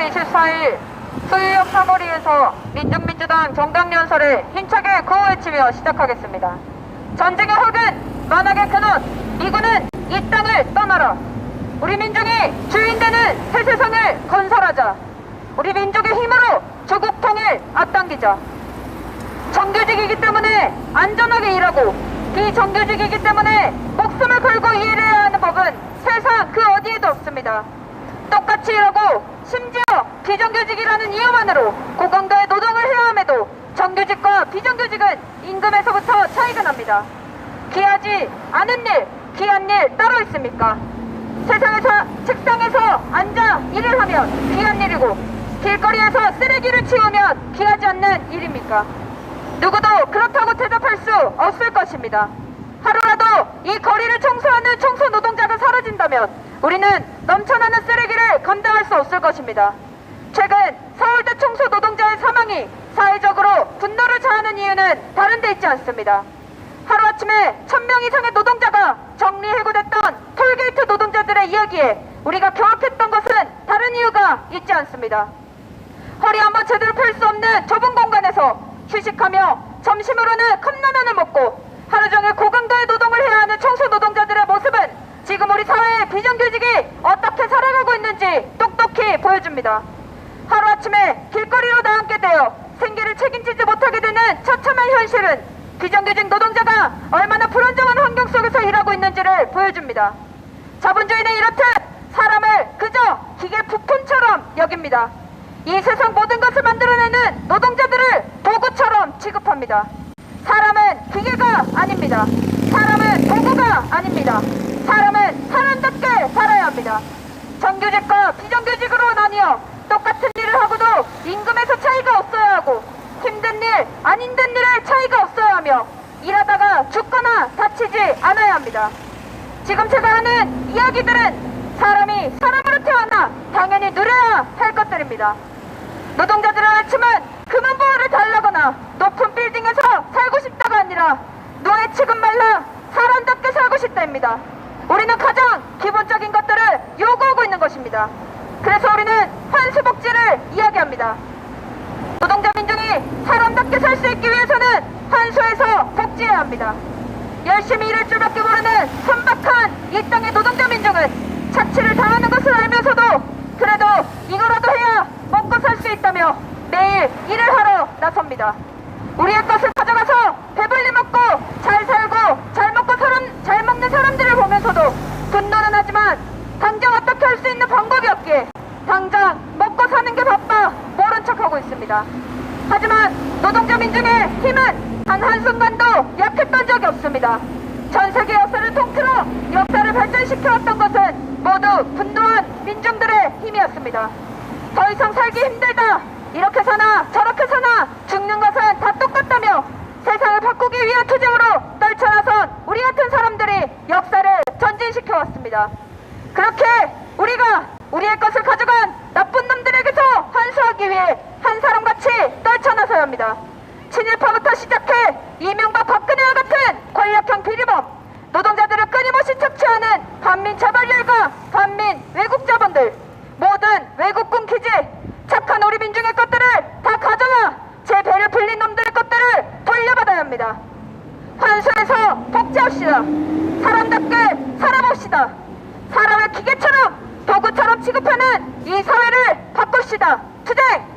3월 24일 수유역 사거리에서 민중민주당 정당연설을 힘차게 구호외치며 시작하겠습니다. 전쟁의 흙은 만악의 근원 미군은 이 땅을 떠나라 우리 민중이 주인되는 새 세상을 건설하자 우리 민족의 힘으로 조국 통일 앞당기자 정규직이기 때문에 안전하게 일하고 비정규직이기 때문에 목숨을 걸고 일해야 하는 법은 세상 그 어디에도 없습니다. 똑같이 일하고 심지어 비정규직이라는 이유만으로 고강도의 노동을 해야 함에도 정규직과 비정규직은 임금에서부터 차이가 납니다. 귀하지 않은 일, 귀한 일 따로 있습니까? 세상에서 책상에서 앉아 일을 하면 귀한 일이고 길거리에서 쓰레기를 치우면 귀하지 않는 일입니까? 누구도 그렇다고 대답할 수 없을 것입니다. 하루라도 이 거리를 청소하는 청소 노동자가 사라진다면 우리는 넘쳐나는 쓰레기를 감당할 수 없을 것입니다. 최근 서울대 청소 노동자의 사망이 사회적으로 분노를 자아는 이유는 다른 데 있지 않습니다. 하루아침에 천 명 이상의 노동자가 정리 해고됐던 톨게이트 노동자들의 이야기에 우리가 경악했던 것은 다른 이유가 있지 않습니다. 허리 한번 제대로 펼 수 없는 좁은 공간에서 휴식하며 점심으로는 컵라면을 먹고 하루 종일 고강도의 노동을 해야 하는 청소 노동자들의 모습은 지금 우리 사회의 비정규직이 어떻게 살아가고 있는지 똑똑히 보여줍니다. 하루아침에 길거리로 나앉게 되어 생계를 책임지지 처참한 현실은 비정규직 노동자가 얼마나 불안정한 환경 속에서 일하고 있는지를 보여줍니다. 자본주의는 이렇듯 사람을 그저 기계 부품처럼 여깁니다. 이 세상 모든 것을 만들어내는 노동자들을 도구처럼 취급합니다. 사람은 기계가 아닙니다. 사람은 도구가 아닙니다. 사람은 사람답게 살아야 합니다. 정규직과 비정규직으로 나뉘어 똑같은 일을 하고도 임금에서 차이가 없어야 하고 힘든 일, 안 힘든 일 하며 일하다가 죽거나 다치지 않아야 합니다. 지금 제가 하는 이야기들은 사람이 사람으로 태어나 당연히 누려야 할 것들입니다. 노동자들의 외침은 금은 보호를 달라거나 높은 빌딩에서 살고 싶다가 아니라 노예 취급 말라 사람답게 살고 싶다입니다. 우리는 가장 기본적인 것들을 요구하고 있는 것입니다. 그래서 우리는 환수복지를 이야기합니다. 노동자 민 사람답게 살 수 있기 위해서는 환수에서 복지해야 합니다. 열심히 일할 줄밖에 모르는 천박한 이 땅의 노동자 민중은 자취를 당하는 것을 알면서도 그래도 이거라도 해야 먹고 살 수 있다며 매일 일을 하러 나섭니다. 우리의 것을 가져가서 배불리 먹고 잘 살고 잘 먹고 사람 잘 먹는 사람들을 보면서도 분노는 하지만 당장 어떻게 할 수 있는 방법이 없기에 당장 먹고 사는 게 바빠 모른 척하고 있습니다. 하지만 노동자 민중의 힘은 단 한순간도 약했던 적이 없습니다. 전 세계 역사를 통틀어 역사를 발전시켜왔던 것은 모두 분노한 민중들의 힘이었습니다. 더 이상 살기 힘들다. 이렇게 사나 저렇게 사나 죽는 것은 다 똑같다며 세상을 바꾸기 위한 투쟁으로 떨쳐나선 우리 같은 사람들이 역사를 전진시켜 왔습니다. 그렇게 우리가 우리의 것을 가져간 나쁜 놈들에게서 환수하기 위해 한 사람같이 떨쳐나서야 합니다. 친일파부터 시작해 이명박 박근혜와 같은 권력형 비리범 노동자들을 끊임없이 착취하는 반민 자발률과 반민 외국 자본들 모든 외국군 기지 착한 우리 민중의 것들을 다 가져와 제 배를 불린 놈들의 것들을 돌려받아야 합니다. 환수해서 복지합시다. 사람답게 살아봅시다. 사람을 기계처럼 도구처럼 취급하는 이 사회를 바꿉시다. 투쟁